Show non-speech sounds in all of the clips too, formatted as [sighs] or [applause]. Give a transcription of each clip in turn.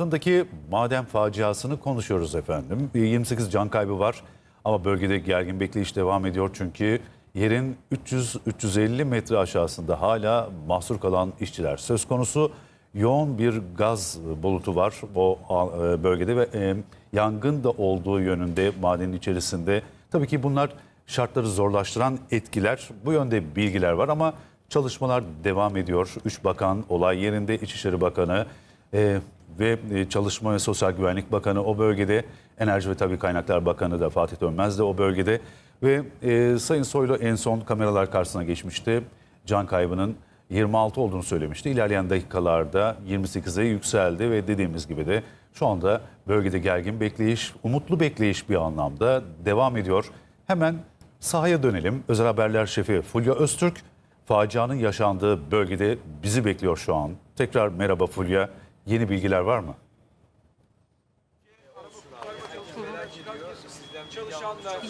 Artvin'deki maden faciasını konuşuyoruz efendim. 28 can kaybı var ama bölgede gergin bekleyiş devam ediyor çünkü yerin 300-350 metre aşağısında hala mahsur kalan işçiler söz konusu. Yoğun bir gaz bulutu var o e, bölgede ve e, yangın da olduğu yönünde madenin içerisinde. Tabii ki bunlar şartları zorlaştıran etkiler. Bu yönde bilgiler var ama çalışmalar devam ediyor. Üç bakan olay yerinde İçişleri Bakanı, e, ve e, Çalışma ve Sosyal Güvenlik Bakanı o bölgede, Enerji ve Tabii Kaynaklar Bakanı da Fatih Dönmez de o bölgede ve e, Sayın Soylu en son kameralar karşısına geçmişti. Can kaybının 26 olduğunu söylemişti. İlerleyen dakikalarda 28'e yükseldi ve dediğimiz gibi de şu anda bölgede gergin bekleyiş, umutlu bekleyiş bir anlamda devam ediyor. Hemen sahaya dönelim. Özel Haberler Şefi Fulya Öztürk facianın yaşandığı bölgede bizi bekliyor şu an. Tekrar merhaba Fulya. Yeni bilgiler var mı?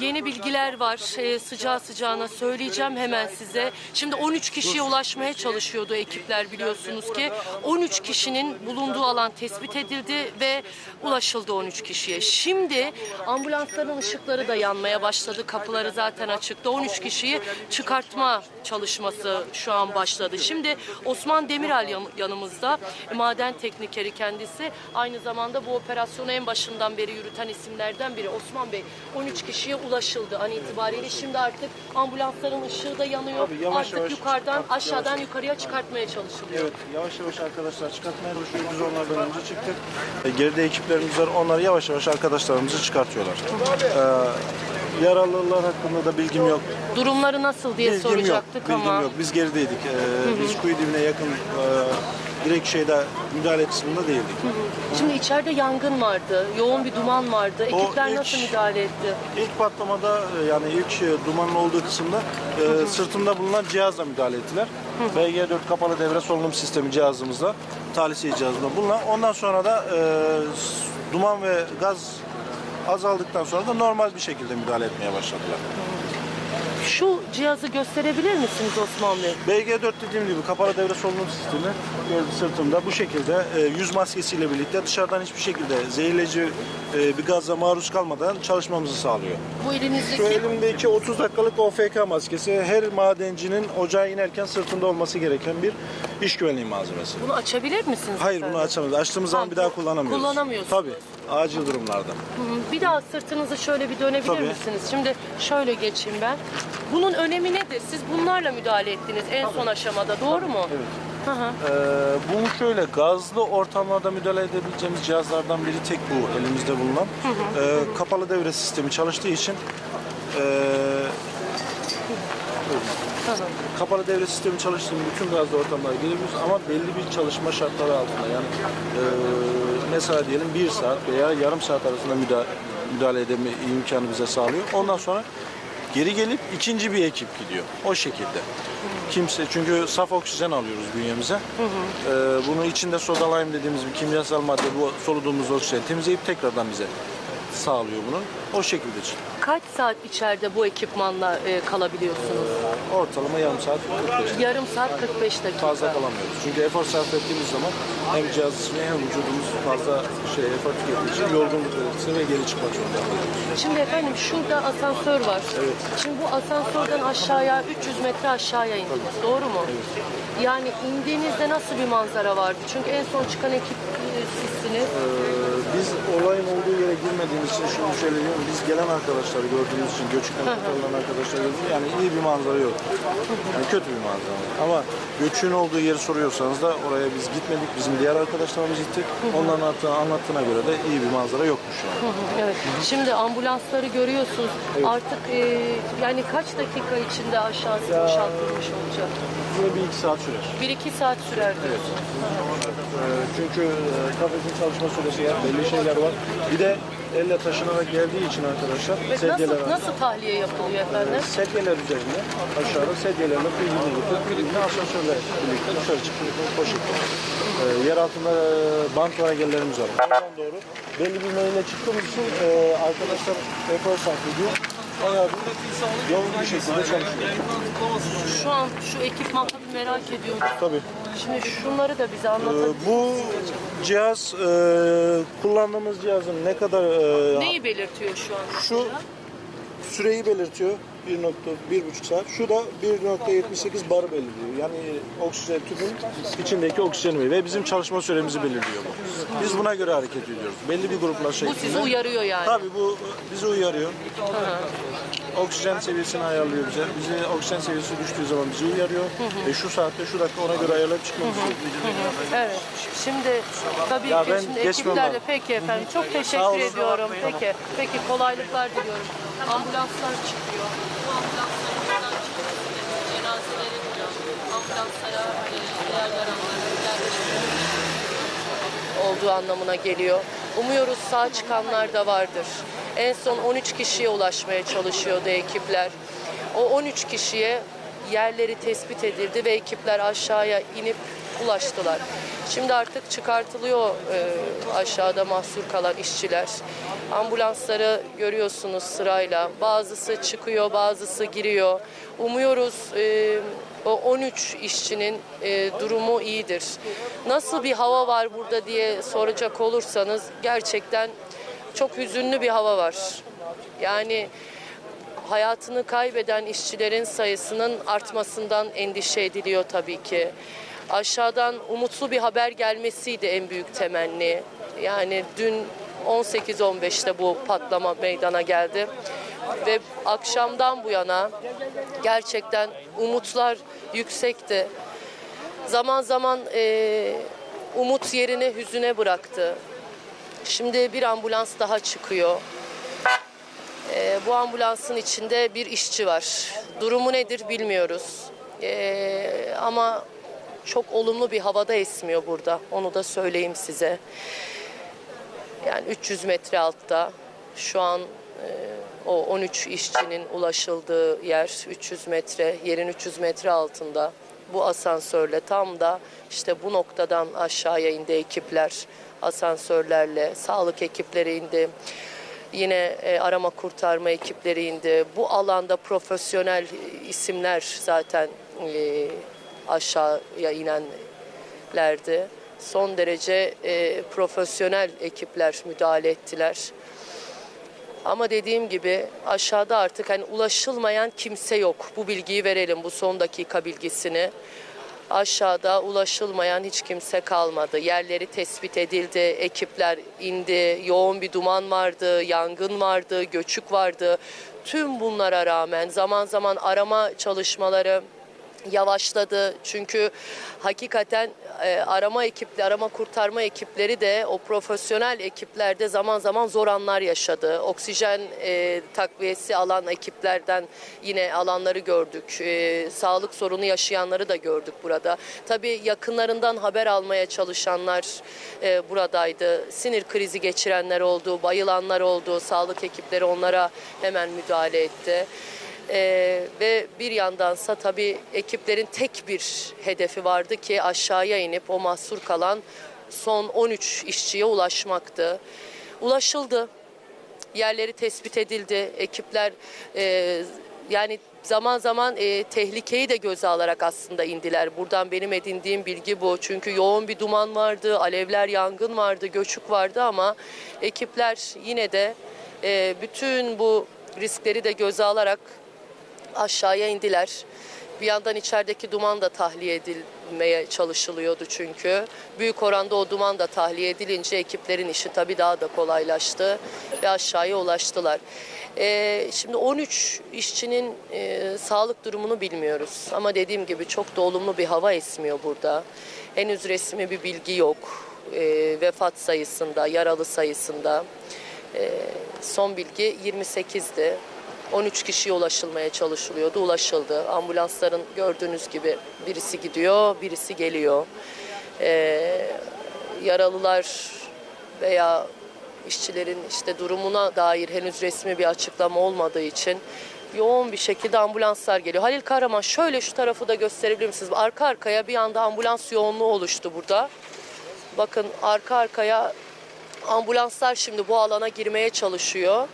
Yeni bilgiler var. Ee, sıcağı sıcağına söyleyeceğim hemen size. Şimdi 13 kişiye ulaşmaya çalışıyordu ekipler biliyorsunuz ki. 13 kişinin bulunduğu alan tespit edildi ve ulaşıldı 13 kişiye. Şimdi ambulansların ışıkları da yanmaya başladı. Kapıları zaten açıktı. 13 kişiyi çıkartma çalışması şu an başladı. Şimdi Osman Demiral yan- yanımızda. Maden teknikeri kendisi. Aynı zamanda bu operasyonu en başından beri yürüten isimlerden biri. Osman Bey 13 kişiye ulaşıldı an itibariyle. Şimdi artık ambulansların ışığı da yanıyor. Tabii, yavaş artık yavaş yukarıdan artık aşağıdan yavaş. yukarıya çıkartmaya çalışılıyor. Evet, yavaş yavaş arkadaşlar çıkartmaya çalışıyoruz. Biz onlardan önce çıktık. E, Geride ekiplerimiz var. Onlar yavaş yavaş arkadaşlarımızı çıkartıyorlar. E, yaralılar hakkında da bilgim yok. Durumları nasıl diye Bilgim yok. soracaktık Bilgim ama. yok. Biz gerideydik. E, biz kuyu dibine yakın e, direkt şeyde müdahale kısmında değildik. Şimdi içeride yangın vardı. Yoğun bir duman vardı. O Ekipler ilk- nasıl müdahale etti? İlk patlamada e, yani ilk e, dumanın olduğu kısımda e, sırtımda bulunan cihazla müdahale ettiler. BG4 kapalı devre solunum sistemi cihazımızla, talihsiz cihazımla bulunan. Ondan sonra da e, s- duman ve gaz azaldıktan sonra da normal bir şekilde müdahale etmeye başladılar. Şu cihazı gösterebilir misiniz Osman Bey? BG4 dediğim gibi kapalı devre solunum sistemi gördü sırtımda bu şekilde e, yüz maskesiyle birlikte dışarıdan hiçbir şekilde zehirleyici e, bir gazla maruz kalmadan çalışmamızı sağlıyor. Bu Şu elinizdeki elimdeki 30 dakikalık OFK maskesi her madencinin ocağa inerken sırtında olması gereken bir iş güvenliği malzemesi. bunu açabilir misiniz? Hayır efendim? bunu açamıyoruz. Açtığımız zaman bir daha kullanamıyoruz. kullanamıyorsunuz. Tabii. Acil durumlarda. Hı, Bir daha sırtınızı şöyle bir dönebilir Tabii. misiniz? Şimdi şöyle geçeyim ben. Bunun önemi nedir? Siz bunlarla müdahale ettiniz en son aşamada doğru mu? Evet. Hı hı. Ee, bunu şöyle gazlı ortamlarda müdahale edebileceğimiz cihazlardan biri tek bu elimizde bulunan. Ee, kapalı devre sistemi çalıştığı için ee, Tamam. kapalı devre sistemi çalıştığı bütün gazlı ortamlara girebiliyoruz ama belli bir çalışma şartları altında yani e, mesela diyelim bir saat veya yarım saat arasında müdahale, müdahale edeme imkanı bize sağlıyor. Ondan sonra geri gelip ikinci bir ekip gidiyor. O şekilde. Kimse çünkü saf oksijen alıyoruz bünyemize. E, bunu içinde soda lime dediğimiz bir kimyasal madde bu soluduğumuz oksijeni temizleyip tekrardan bize sağlıyor bunun. O şekilde çıkıyor. Kaç saat içeride bu ekipmanla e, kalabiliyorsunuz? Ortalama yarım saat 45 Yarım saat 45 dakika. fazla kalamıyoruz. Çünkü efor sarf ettiğimiz zaman hem cihaz ismi hem vücudumuz fazla şey efor tükettiği için yorgunluk belirtisi ve geri çıkmak zorunda kalıyoruz. Şimdi efendim şurada asansör var. Şimdi bu asansörden aşağıya 300 metre aşağıya indiniz. Doğru mu? Yani indiğinizde nasıl bir manzara vardı? Çünkü en son çıkan ekip e, sizsiniz. Ee, biz olayın olduğu yere girmediğimiz için şunu söyleyeyim. Biz gelen arkadaşları gördüğümüz için, göçükten kurtarılan arkadaşları gördüğümüz yani iyi bir manzara yok. Yani kötü bir manzara. Ama göçün olduğu yeri soruyorsanız da oraya biz gitmedik. Bizim diğer arkadaşlarımız gitti. Onların anlattığına, anlattığına göre de iyi bir manzara yokmuş yani. Evet. Şimdi ambulansları görüyorsunuz. Artık e, yani kaç dakika içinde aşağısı boşaltılmış olacak? Yine bir iki saat sürer. 1-2 saat sürer diyorsunuz. Ee, çünkü e, kafesin çalışma süresi var, belli şeyler var. Bir de elle taşınarak geldiği için arkadaşlar sedyeler Nasıl, nasıl tahliye yapılıyor efendim? sedyeler üzerinde aşağıda sedyelerle kuyruğunu tutup kuyruğunu asansörle birlikte dışarı çıkıyor şekilde. Ee, yer altında e, bant var engellerimiz var. Oradan doğru belli bir meyle çıktığımız için e, arkadaşlar efor sarf ediyor. Bayağı yoğun bir şekilde çalışıyor. Şu an şu ekipmanı merak ediyorum. Tabii. Şimdi şunları da bize Ee, anlatın. bu cihaz e, kullandığımız cihazın ne kadar e, Neyi belirtiyor şu an? Şu süreyi belirtiyor. 1.1,5 saat. Şu da 1.78 bar belirliyor. Yani oksijen tüpün içindeki oksijeni ve bizim çalışma süremizi belirliyor bu. Biz buna göre hareket ediyoruz. Belli bir gruplar Bu şeklinde. sizi uyarıyor yani. Tabii bu bizi uyarıyor. Oksijen seviyesini ayarlıyor bize. Bize oksijen seviyesi düştüğü zaman bizi uyarıyor. Ve şu saatte şu dakika ona göre ayarlayıp çıkmamız gerekiyor. Evet. Şimdi tabii Ya ki şimdi ekiplerle peki efendim. Çok teşekkür ediyorum. Peki. Peki kolaylıklar diliyorum. Ambulanslar çıkıyor. Bu ambulansların olduğu anlamına geliyor. Umuyoruz sağ çıkanlar da vardır. En son 13 kişiye ulaşmaya çalışıyordu ekipler. O 13 kişiye yerleri tespit edildi ve ekipler aşağıya inip ulaştılar. Şimdi artık çıkartılıyor e, aşağıda mahsur kalan işçiler. Ambulansları görüyorsunuz sırayla. Bazısı çıkıyor, bazısı giriyor. Umuyoruz e, o 13 işçinin e, durumu iyidir. Nasıl bir hava var burada diye soracak olursanız gerçekten çok hüzünlü bir hava var. Yani hayatını kaybeden işçilerin sayısının artmasından endişe ediliyor tabii ki. Aşağıdan umutlu bir haber gelmesiydi en büyük temenni. Yani dün 18-15'te bu patlama meydana geldi. Ve akşamdan bu yana gerçekten umutlar yüksekti. Zaman zaman eee, umut yerini hüzüne bıraktı. Şimdi bir ambulans daha çıkıyor. Ee, bu ambulansın içinde bir işçi var. Durumu nedir bilmiyoruz. Ee, ama çok olumlu bir havada esmiyor burada. Onu da söyleyeyim size. Yani 300 metre altta şu an e, o 13 işçinin ulaşıldığı yer 300 metre, yerin 300 metre altında. Bu asansörle tam da işte bu noktadan aşağıya indi ekipler asansörlerle, sağlık ekipleri indi. Yine e, arama kurtarma ekipleri indi. Bu alanda profesyonel e, isimler zaten e, aşağıya inenlerdi. Son derece profesyonel ekipler müdahale ettiler. Ama dediğim gibi aşağıda artık hani ulaşılmayan kimse yok. Bu bilgiyi verelim bu son dakika bilgisini. Aşağıda ulaşılmayan hiç kimse kalmadı. Yerleri tespit edildi, ekipler indi, yoğun bir duman vardı, yangın vardı, göçük vardı. Tüm bunlara rağmen zaman zaman arama çalışmaları yavaşladı. Çünkü hakikaten e, arama ekipleri, arama kurtarma ekipleri de o profesyonel ekiplerde zaman zaman zor anlar yaşadı. Oksijen e, takviyesi alan ekiplerden yine alanları gördük. E, sağlık sorunu yaşayanları da gördük burada. Tabii yakınlarından haber almaya çalışanlar e, buradaydı. Sinir krizi geçirenler oldu, bayılanlar oldu. Sağlık ekipleri onlara hemen müdahale etti. Ee, ve bir yandansa tabii ekiplerin tek bir hedefi vardı ki aşağıya inip o mahsur kalan son 13 işçiye ulaşmaktı. Ulaşıldı. Yerleri tespit edildi. Ekipler e, yani zaman zaman e, tehlikeyi de göze alarak aslında indiler. Buradan benim edindiğim bilgi bu. Çünkü yoğun bir duman vardı, alevler, yangın vardı, göçük vardı ama ekipler yine de e, bütün bu riskleri de göze alarak aşağıya indiler. Bir yandan içerideki duman da tahliye edilmeye çalışılıyordu çünkü. Büyük oranda o duman da tahliye edilince ekiplerin işi tabii daha da kolaylaştı ve aşağıya ulaştılar. Ee, şimdi 13 işçinin e, sağlık durumunu bilmiyoruz. Ama dediğim gibi çok da olumlu bir hava esmiyor burada. Henüz resmi bir bilgi yok. Ee, vefat sayısında, yaralı sayısında. Ee, son bilgi 28'di. 13 kişiye ulaşılmaya çalışılıyordu. Ulaşıldı. Ambulansların gördüğünüz gibi birisi gidiyor, birisi geliyor. Ee, yaralılar veya işçilerin işte durumuna dair henüz resmi bir açıklama olmadığı için yoğun bir şekilde ambulanslar geliyor. Halil Kahraman şöyle şu tarafı da gösterebilir misiniz? Arka arkaya bir anda ambulans yoğunluğu oluştu burada. Bakın arka arkaya ambulanslar şimdi bu alana girmeye çalışıyor.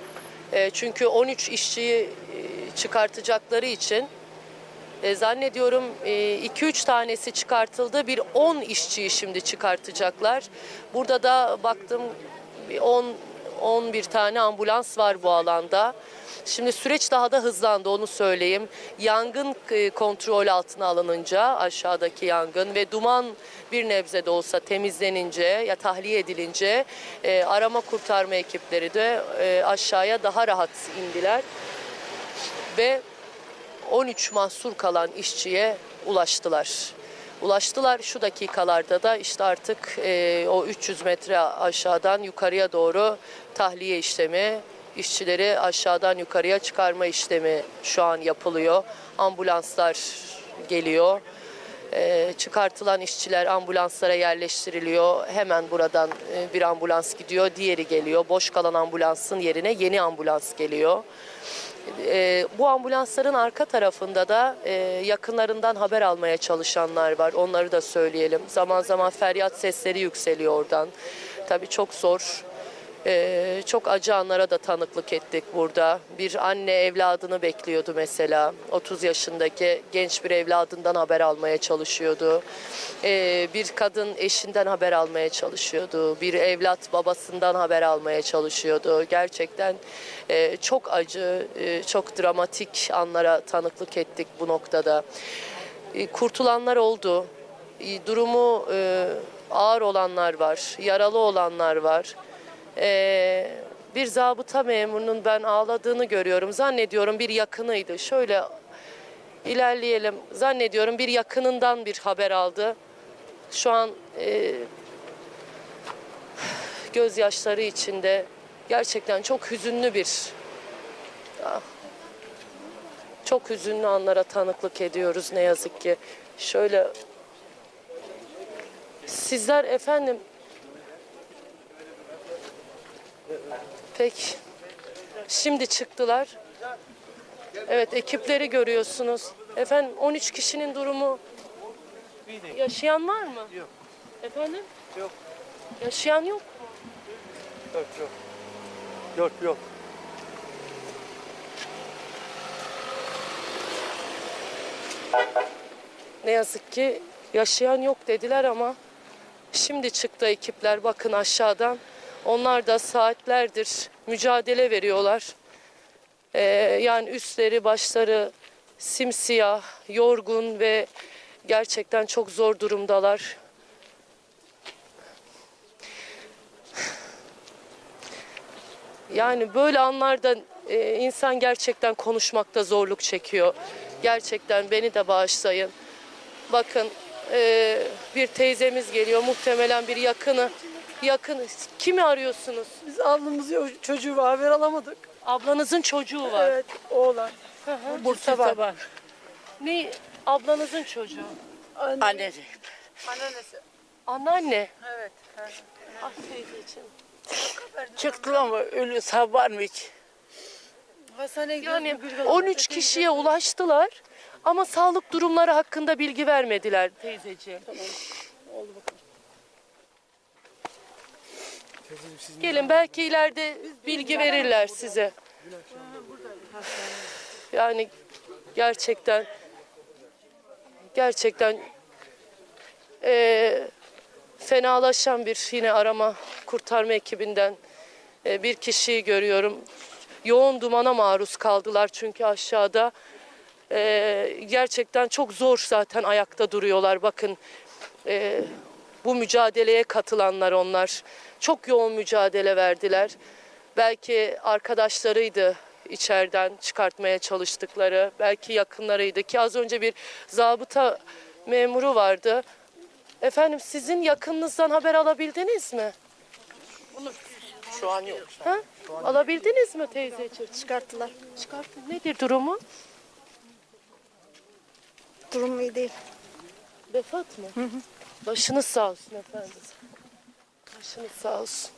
E, çünkü 13 işçiyi e, çıkartacakları için E, zannediyorum 2-3 tanesi çıkartıldı. Bir 10 işçiyi şimdi çıkartacaklar. Burada da baktım bir 10 11 tane ambulans var bu alanda. Şimdi süreç daha da hızlandı onu söyleyeyim. Yangın e, kontrol altına alınınca aşağıdaki yangın ve duman bir nebze de olsa temizlenince ya tahliye edilince e, arama kurtarma ekipleri de e, aşağıya daha rahat indiler ve 13 mahsur kalan işçiye ulaştılar. Ulaştılar şu dakikalarda da işte artık e, o 300 metre aşağıdan yukarıya doğru tahliye işlemi, işçileri aşağıdan yukarıya çıkarma işlemi şu an yapılıyor. Ambulanslar geliyor. E, çıkartılan işçiler ambulanslara yerleştiriliyor. Hemen buradan e, bir ambulans gidiyor, diğeri geliyor. Boş kalan ambulansın yerine yeni ambulans geliyor. E, bu ambulansların arka tarafında da e, yakınlarından haber almaya çalışanlar var. Onları da söyleyelim. Zaman zaman feryat sesleri yükseliyor oradan. Tabii çok zor. E, çok acı anlara da tanıklık ettik burada. Bir anne evladını bekliyordu mesela. 30 yaşındaki genç bir evladından haber almaya çalışıyordu. E, bir kadın eşinden haber almaya çalışıyordu. Bir evlat babasından haber almaya çalışıyordu. Gerçekten e, çok acı, e, çok dramatik anlara tanıklık ettik bu noktada. E, kurtulanlar oldu. E, durumu e, ağır olanlar var, yaralı olanlar var. E, bir zabıta memurunun ben ağladığını görüyorum. Zannediyorum bir yakınıydı. Şöyle ilerleyelim. Zannediyorum bir yakınından bir haber aldı. Şu an e, gözyaşları içinde gerçekten çok hüzünlü bir ah, çok hüzünlü anlara tanıklık ediyoruz ne yazık ki. Şöyle sizler efendim Peki. Şimdi çıktılar. Evet ekipleri görüyorsunuz. Efendim 13 kişinin durumu yaşayan var mı? Yok. Efendim? Yok. Yaşayan yok. Yok yok. Yok yok. Ne yazık ki yaşayan yok dediler ama şimdi çıktı ekipler bakın aşağıdan. Onlar da saatlerdir mücadele veriyorlar. Ee, yani üstleri başları simsiyah, yorgun ve gerçekten çok zor durumdalar. Yani böyle anlarda e, insan gerçekten konuşmakta zorluk çekiyor. Gerçekten beni de bağışlayın. Bakın e, bir teyzemiz geliyor muhtemelen bir yakını. Yakın kimi arıyorsunuz? Biz ablamız yok, çocuğu var, haber alamadık. Ablanızın çocuğu var. Evet, oğlan. Bursa var. Ne ablanızın çocuğu? Anne. Annesi. Anneannesi. Anneanne. Evet. Ah teyzeciğim. Çıktılar mı? Ölü sağ var mı hiç? Hastaneye Yani gidiyoruz. bugün 13 kişiye ulaştılar ama sağlık durumları hakkında bilgi vermediler teyzeciğim. Gelin belki ileride bilgi verirler size. Yani gerçekten gerçekten eee, fenalaşan bir yine arama kurtarma ekibinden e, bir kişiyi görüyorum. Yoğun dumana maruz kaldılar çünkü aşağıda. E, gerçekten çok zor zaten ayakta duruyorlar. Bakın e, bu mücadeleye katılanlar onlar. Çok yoğun mücadele verdiler. Belki arkadaşlarıydı içeriden çıkartmaya çalıştıkları. Belki yakınlarıydı ki az önce bir zabıta memuru vardı. Efendim sizin yakınınızdan haber alabildiniz mi? Şu an yok. Ha? Alabildiniz mi teyzeciğim? Çıkarttılar. Çıkartın. Nedir durumu? Durum iyi değil. Vefat mı? Başınız sağ olsun efendim. Başınız sağ olsun.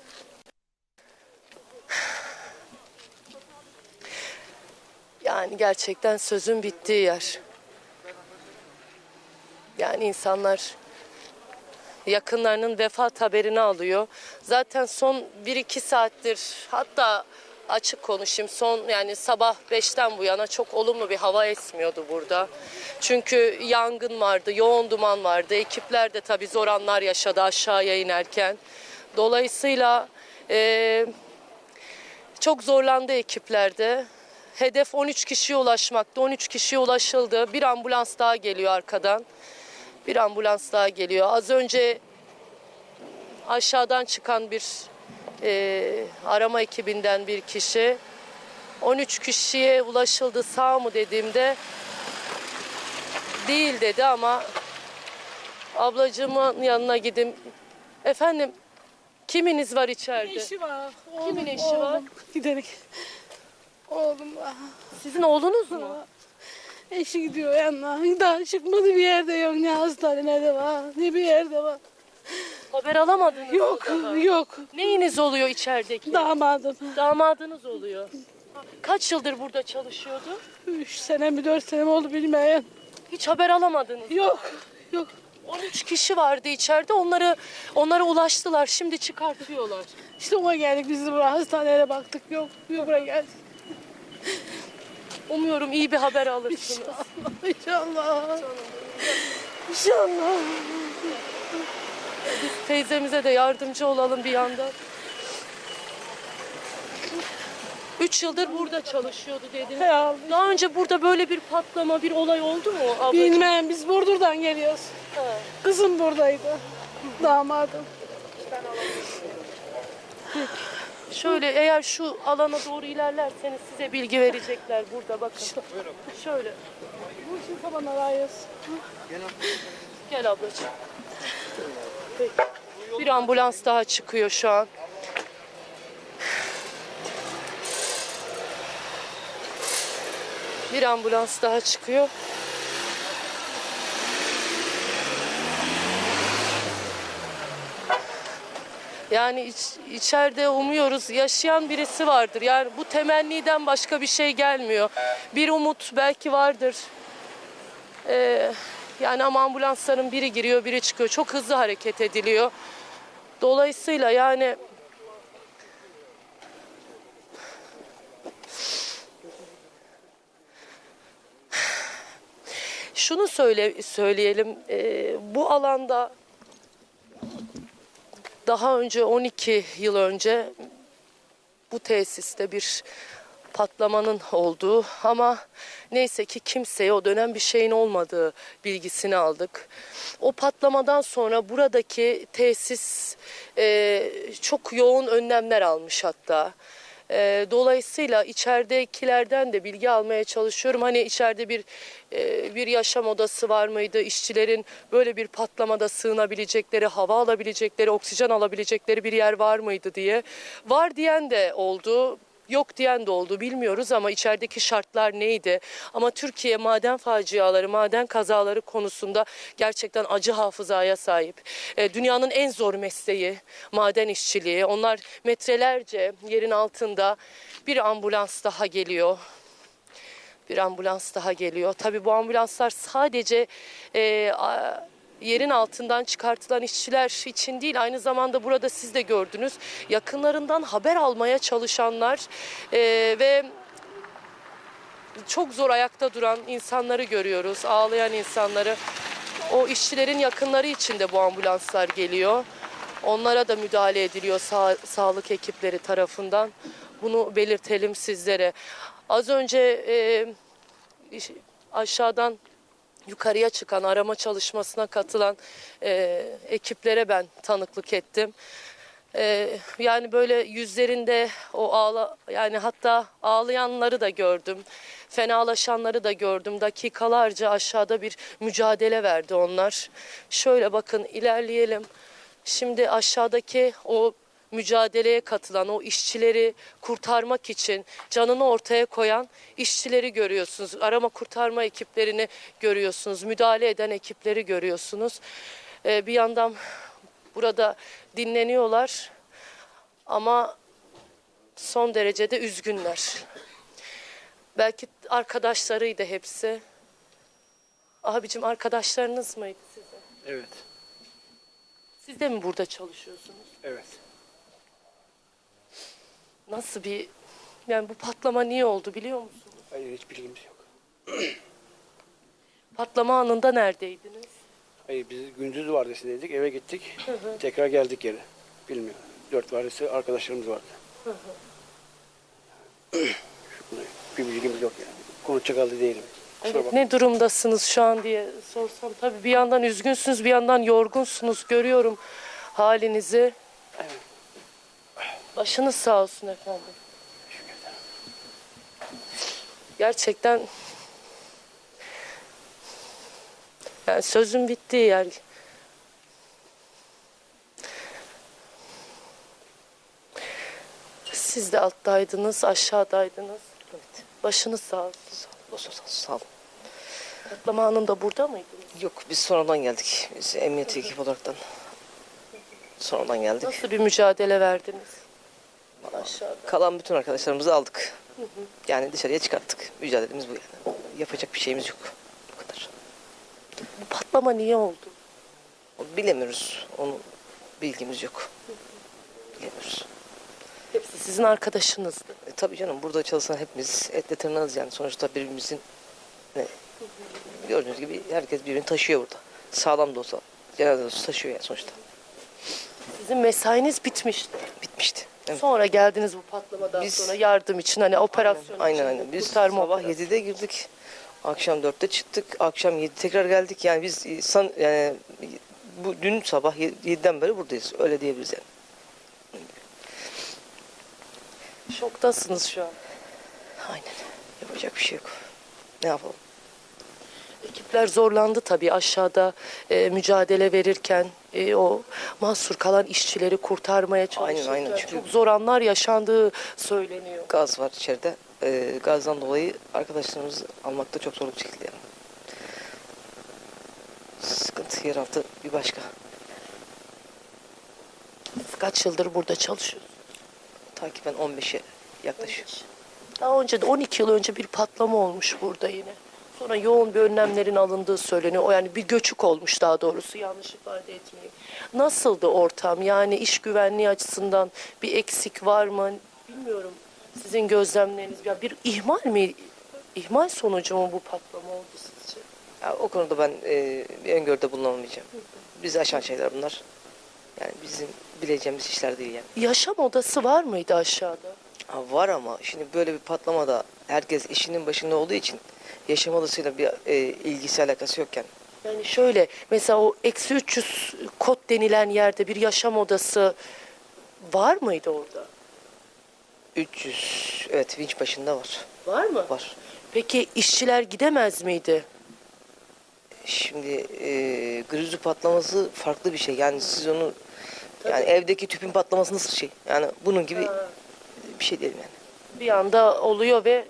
Yani gerçekten sözün bittiği yer. Yani insanlar yakınlarının vefat haberini alıyor. Zaten son 1-2 saattir hatta açık konuşayım. Son yani sabah 5'ten bu yana çok olumlu bir hava esmiyordu burada. Çünkü yangın vardı, yoğun duman vardı. Ekipler de tabii zor anlar yaşadı aşağıya inerken. Dolayısıyla eee, çok zorlandı ekiplerde. Hedef 13 kişiye ulaşmakta. 13 kişiye ulaşıldı. Bir ambulans daha geliyor arkadan. Bir ambulans daha geliyor. Az önce aşağıdan çıkan bir e, arama ekibinden bir kişi 13 kişiye ulaşıldı sağ mı dediğimde değil dedi ama ablacığımın yanına gidin. Efendim kiminiz var içeride? Eşi var. Kimin oğlum, eşi var? oğlum. [laughs] Giderek. Oğlum var. Sizin oğlunuz mu? Eşi gidiyor yanına. Daha çıkmadı bir yerde yok. Ne hastanede var ne bir yerde var. Haber alamadınız mı Yok yok. Neyiniz oluyor içerideki? Damadım. Damadınız oluyor. Kaç yıldır burada çalışıyordu? Üç sene mi dört sene mi oldu bilmeyen. Hiç haber alamadınız. Yok yok. 13 kişi vardı içeride. Onları onlara ulaştılar. Şimdi çıkartıyorlar. İşte ona geldik biz de buraya hastaneye baktık. Yok yok buraya geldik. Umuyorum iyi bir haber alırsınız. İnşallah. İnşallah. Teyzemize de yardımcı olalım bir yandan. Üç yıldır burada çalışıyordu dediniz. Allah. Daha önce burada böyle bir patlama, bir olay oldu mu ablacığım? Bilmem biz Burdur'dan geliyoruz. Ha. Kızım buradaydı. Damadım. Şöyle eğer şu alana doğru ilerlerseniz size bilgi verecekler burada bakın. Şöyle. Bu için taban arayız. Gel ablacığım. Peki. Bir ambulans daha çıkıyor şu an. Bir ambulans daha çıkıyor. Yani iç, içeride umuyoruz yaşayan birisi vardır. Yani bu temenniden başka bir şey gelmiyor. Bir umut belki vardır. Ee, yani ama ambulansların biri giriyor, biri çıkıyor. Çok hızlı hareket ediliyor. Dolayısıyla yani [sighs] şunu söyle söyleyelim. ee, bu alanda daha önce 12 yıl önce bu tesiste bir patlamanın olduğu ama neyse ki kimseye o dönem bir şeyin olmadığı bilgisini aldık. O patlamadan sonra buradaki tesis e, çok yoğun önlemler almış hatta. E, dolayısıyla içeridekilerden de bilgi almaya çalışıyorum. Hani içeride bir e, bir yaşam odası var mıydı? İşçilerin böyle bir patlamada sığınabilecekleri, hava alabilecekleri, oksijen alabilecekleri bir yer var mıydı diye. Var diyen de oldu. Yok diyen de oldu bilmiyoruz ama içerideki şartlar neydi? Ama Türkiye maden faciaları, maden kazaları konusunda gerçekten acı hafızaya sahip. E, dünyanın en zor mesleği maden işçiliği. Onlar metrelerce yerin altında bir ambulans daha geliyor bir ambulans daha geliyor. Tabii bu ambulanslar sadece e, a- yerin altından çıkartılan işçiler için değil aynı zamanda burada siz de gördünüz. Yakınlarından haber almaya çalışanlar e, ve çok zor ayakta duran insanları görüyoruz ağlayan insanları. O işçilerin yakınları için de bu ambulanslar geliyor. Onlara da müdahale ediliyor sağ- sağlık ekipleri tarafından. Bunu belirtelim sizlere. Az önce e, aşağıdan yukarıya çıkan arama çalışmasına katılan e, ekiplere ben tanıklık ettim. E, yani böyle yüzlerinde o ağla yani hatta ağlayanları da gördüm. Fenalaşanları da gördüm. Dakikalarca aşağıda bir mücadele verdi onlar. Şöyle bakın ilerleyelim. Şimdi aşağıdaki o mücadeleye katılan o işçileri kurtarmak için canını ortaya koyan işçileri görüyorsunuz. Arama kurtarma ekiplerini görüyorsunuz. Müdahale eden ekipleri görüyorsunuz. Ee, bir yandan burada dinleniyorlar ama son derecede üzgünler. Belki arkadaşlarıydı hepsi. Abicim arkadaşlarınız mıydı sizin? Evet. Siz de mi burada çalışıyorsunuz? Evet. Nasıl bir Yani bu patlama niye oldu biliyor musunuz? Hayır hiç bilgimiz yok. [clears throat] Patlama anında neredeydiniz? Hayır biz gündüz vardiyasındaydık eve gittik. Tekrar geldik geri. Bilmiyorum. Dört vardiyası arkadaşlarımız vardı. Şunu- bir bilgimiz yok yani. Konuşacak halde değilim. Kusura Evet, bakma. ne durumdasınız şu an diye sorsam tabii bir yandan üzgünsünüz bir yandan yorgunsunuz görüyorum halinizi. Başınız sağ olsun efendim. Gerçekten yani sözün bittiği yer. Siz de alttaydınız, aşağıdaydınız. Evet. Başınız sağ olsun. Olsun sağ, sağ olun. Patlama anında burada mıydınız? Yok biz sonradan geldik. Biz emniyet ekip olaraktan. Sonradan geldik. Nasıl bir mücadele verdiniz? Aşağıda. Kalan bütün arkadaşlarımızı aldık. Yani dışarıya çıkarttık. Mücadelemiz bu yani. Yapacak bir şeyimiz yok. Bu kadar. Bu patlama niye oldu? Bilemiyoruz. Onun bilgimiz yok. Bilemiyoruz. Hepsi sizin arkadaşınızdı. E, tabii canım burada çalışan hepimiz etle tırnağız yani. Sonuçta birbirimizin ne? Gördüğünüz gibi herkes birbirini taşıyor burada. Sağlam da olsa, cenaze olsa taşıyor yani sonuçta. Sizin mesainiz bitmişti. Bitmişti. Evet. Sonra geldiniz bu patlamadan Biz- sonra yardım için hani operasyon Aynen için, aynen. Biz kurtarma sabah operasyonu. 7'de girdik. Akşam 4'te çıktık. Akşam 7 tekrar geldik. Yani biz e, san, yani bu dün sabah 7'den beri buradayız. Öyle diyebiliriz yani. Şoktasınız şu an. Aynen. Yapacak bir şey yok. Ne yapalım? Ekipler zorlandı tabii aşağıda e, mücadele verirken e, o mahsur kalan işçileri kurtarmaya çalışırken aynen. Çünkü- çok zor anlar yaşandığı söyleniyor. Gaz var içeride. Ee, gazdan dolayı arkadaşlarımız almakta çok zorluk çekildi yani. Sıkıntı yeraltı bir başka. Siz kaç yıldır burada çalışıyorsunuz? Takiben 15'e yaklaşıyor. Daha önce de 12 yıl önce bir patlama olmuş burada yine. Sonra yoğun bir önlemlerin alındığı söyleniyor. O yani bir göçük olmuş daha doğrusu yanlış ifade etmeyeyim. Nasıldı ortam? Yani iş güvenliği açısından bir eksik var mı? Bilmiyorum. Sizin gözlemleriniz ya bir ihmal mi? İhmal sonucu mu bu patlama oldu sizce? Ya, o konuda ben e, bir öngörüde bulunamayacağım. Bizi aşan şeyler bunlar. Yani bizim bileceğimiz işler değil yani. Yaşam odası var mıydı aşağıda? Ha, var ama şimdi böyle bir patlamada herkes işinin başında olduğu için yaşam odasıyla bir e, ilgisi alakası yokken Yani şöyle mesela o eksi 300 kod denilen yerde bir yaşam odası var mıydı orada? 300 evet vinç başında var. Var mı? Var. Peki işçiler gidemez miydi? Şimdi e, grizu patlaması farklı bir şey. Yani siz onu yani evdeki tüpün patlaması nasıl şey? Yani bunun gibi bir şey değil yani. Bir anda oluyor ve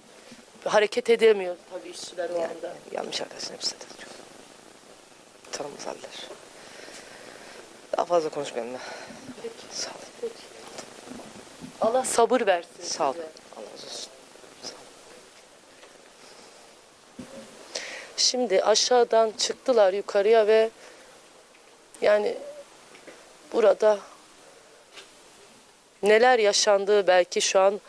hareket edemiyor tabii işçiler o anda. Yanlış arkadaşın hepsi zaten çok. Tanımaz haller. Daha fazla konuşmayalım ben. Sağ olun. Allah sabır versin. Sağ olun. Allah razı olsun. Şimdi aşağıdan çıktılar yukarıya ve yani burada neler yaşandığı belki şu an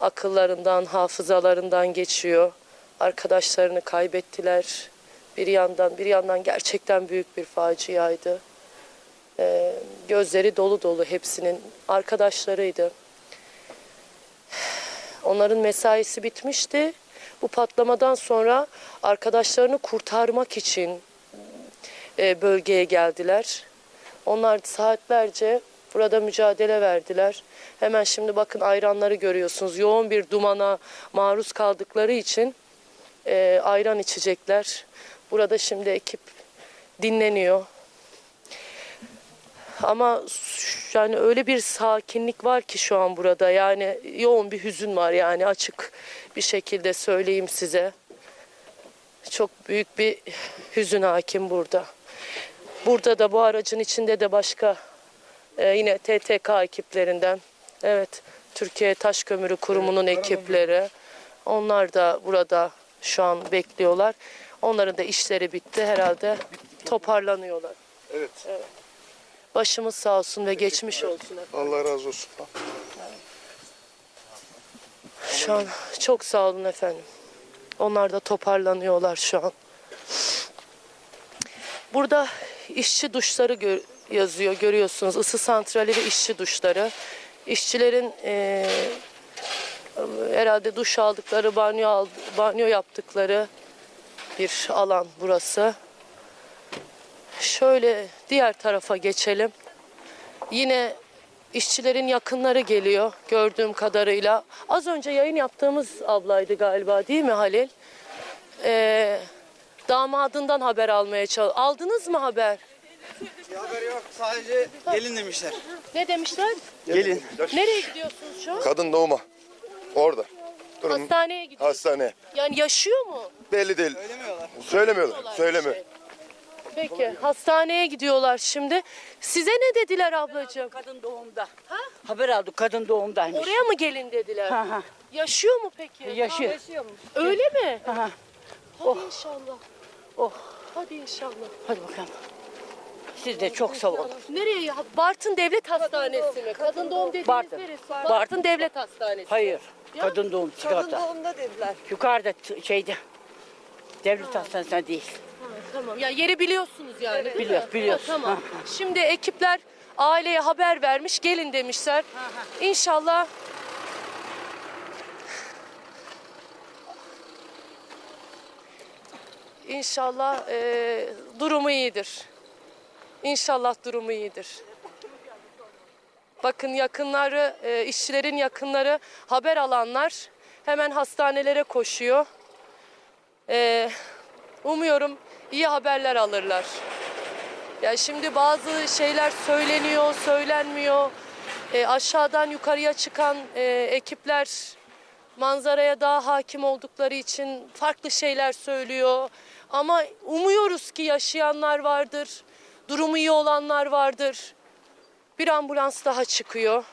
akıllarından, hafızalarından geçiyor. Arkadaşlarını kaybettiler. Bir yandan bir yandan gerçekten büyük bir faciaydı. Ee, gözleri dolu dolu hepsinin arkadaşlarıydı. Onların mesaisi bitmişti. Bu patlamadan sonra arkadaşlarını kurtarmak için e, bölgeye geldiler. Onlar saatlerce burada mücadele verdiler. Hemen şimdi bakın ayranları görüyorsunuz. Yoğun bir dumana maruz kaldıkları için e, ayran içecekler. Burada şimdi ekip dinleniyor. Ama yani öyle bir sakinlik var ki şu an burada. Yani yoğun bir hüzün var yani açık bir şekilde söyleyeyim size. Çok büyük bir hüzün hakim burada. Burada da bu aracın içinde de başka e, yine TTK ekiplerinden. Evet Türkiye Taş Kömürü Kurumu'nun ekipleri. Onlar da burada şu an bekliyorlar. Onların da işleri bitti herhalde. Toparlanıyorlar. Evet. Başımız sağ olsun ve geçmiş olsun efendim. Allah razı olsun. şu an. Çok sağ olun efendim. Onlar da toparlanıyorlar şu an. Burada işçi duşları gö- yazıyor görüyorsunuz. Isı santrali ve işçi duşları. İşçilerin eee, herhalde duş aldıkları, banyo al- banyo yaptıkları bir alan burası. Şöyle diğer tarafa geçelim. Yine işçilerin yakınları geliyor gördüğüm kadarıyla. Az önce yayın yaptığımız ablaydı galiba değil mi Halil? Ee, damadından haber almaya çalış. Aldınız mı haber? Haber yok sadece gelin demişler. Ne demişler? Gelin. Nereye gidiyorsunuz şu an? Kadın doğuma. Orada. Durum Hastaneye gidiyorsunuz. hastane. Yani yaşıyor mu? Belli değil. Söylemiyorlar. Söylemiyorlar. Söylemiyor. Şey. Peki hastaneye gidiyorlar şimdi. Size ne dediler ablacığım? Kadın doğumda. Haber aldık kadın doğumdaymış. Oraya mı gelin dediler? Ha, ha. Yaşıyor mu peki? Yaşıyor. Öyle mi? Ha, ha. Hadi inşallah. Oh. Hadi inşallah. Hadi bakalım. Siz de çok sağ olun. Nereye? ya? Bartın Devlet Hastanesi mi? Kadın doğum dediğiniz Bartın. neresi? Bartın Devlet Hastanesi. Hayır. Ya, Kadın doğum sigorta. doğumda dediler. Yukarıda şeyde. Devlet hastanesinde değil. Tamam. Ya yeri biliyorsunuz yani. mi? Biliyoruz, biliyoruz. Ha, tamam. Ha, Şimdi ekipler aileye haber vermiş. Gelin demişler. İnşallah İnşallah eee, durumu iyidir. İnşallah durumu iyidir. Bakın yakınları, eee, işçilerin yakınları haber alanlar hemen hastanelere koşuyor. Eee, umuyorum iyi haberler alırlar. Ya şimdi bazı şeyler söyleniyor, söylenmiyor. E, aşağıdan yukarıya çıkan e, ekipler manzaraya daha hakim oldukları için farklı şeyler söylüyor. Ama umuyoruz ki yaşayanlar vardır, durumu iyi olanlar vardır. Bir ambulans daha çıkıyor.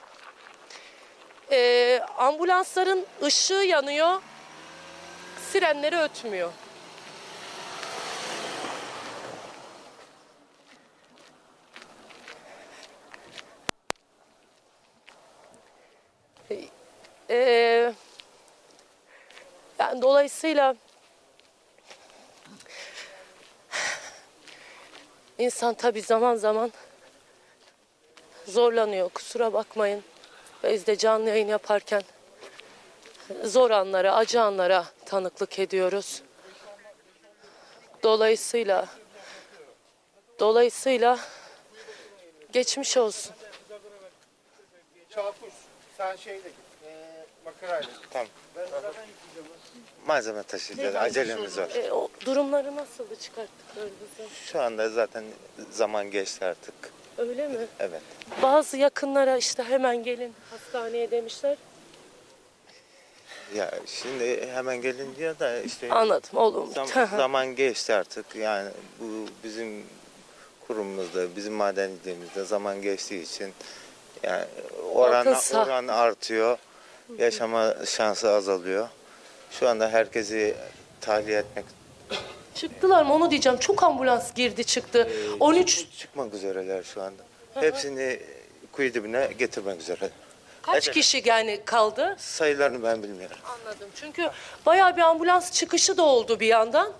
E, ambulansların ışığı yanıyor, sirenleri ötmüyor. Ee, yani dolayısıyla insan tabii zaman zaman zorlanıyor. Kusura bakmayın. Biz de canlı yayın yaparken zor anlara, acı anlara tanıklık ediyoruz. Dolayısıyla dolayısıyla geçmiş olsun. Çavuş sen şeyle git. Makarayla. Tamam. Malzeme taşıyacağız. Acelemiz var. E, o durumları nasıldı çıkarttıklarınızı? Şu anda zaten zaman geçti artık. Öyle mi? Evet. Bazı yakınlara işte hemen gelin hastaneye demişler. Ya şimdi hemen gelin diyor da işte Anladım oğlum. zam- zaman geçti artık. Yani bu bizim kurumumuzda, bizim madenciliğimizde zaman geçtiği için yani oran oran artıyor. Yaşama şansı azalıyor. Şu anda herkesi tahliye etmek Çıktılar mı onu diyeceğim. Çok ambulans girdi çıktı. 13 çıkmak üzereler şu anda. Hepsini kuyu dibine getirmek üzere. kaç kişi yani kaldı? Sayılarını ben bilmiyorum. Anladım. Çünkü bayağı bir ambulans çıkışı da oldu bir yandan.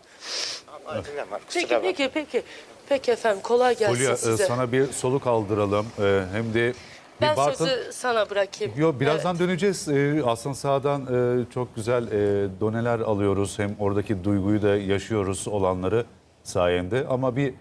Ama bilemem, kusura Peki bakma. peki peki. Peki efendim kolay gelsin Fulya e, size. sana bir soluk aldıralım. E, hem de ben Bartın... sözü sana bırakayım. Yo, birazdan döneceğiz. Ee, aslında sahadan e, çok güzel e, doneler alıyoruz. Hem oradaki duyguyu da yaşıyoruz olanları sayende. Ama bir